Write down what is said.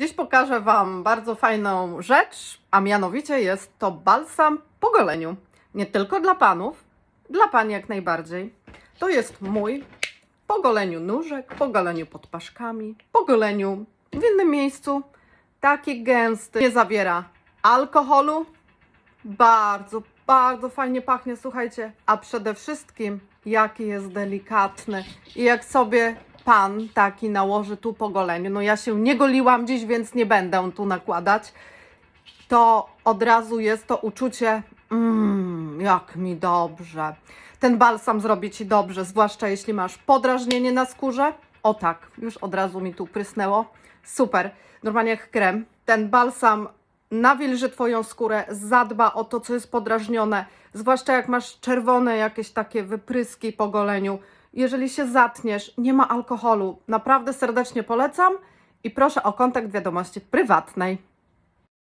Dziś pokażę Wam bardzo fajną rzecz, a mianowicie jest to balsam po goleniu. Nie tylko dla panów, dla pań jak najbardziej. To jest mój po goleniu nóżek, po goleniu pod paszkami, po goleniu w innym miejscu. Taki gęsty, nie zawiera alkoholu. Bardzo, bardzo fajnie pachnie, słuchajcie. A przede wszystkim, jaki jest delikatny. I jak sobie pan taki nałoży tu po goleniu, no ja się nie goliłam dziś, więc nie będę tu nakładać, to od razu jest to uczucie, mmm, jak mi dobrze. Ten balsam zrobi ci dobrze, zwłaszcza jeśli masz podrażnienie na skórze. O tak, już od razu mi tu prysnęło. Super, normalnie jak krem. Ten balsam nawilży Twoją skórę, zadba o to, co jest podrażnione, zwłaszcza jak masz czerwone jakieś takie wypryski po goleniu. Jeżeli się zatniesz, nie ma alkoholu. Naprawdę serdecznie polecam i proszę o kontakt wiadomości prywatnej.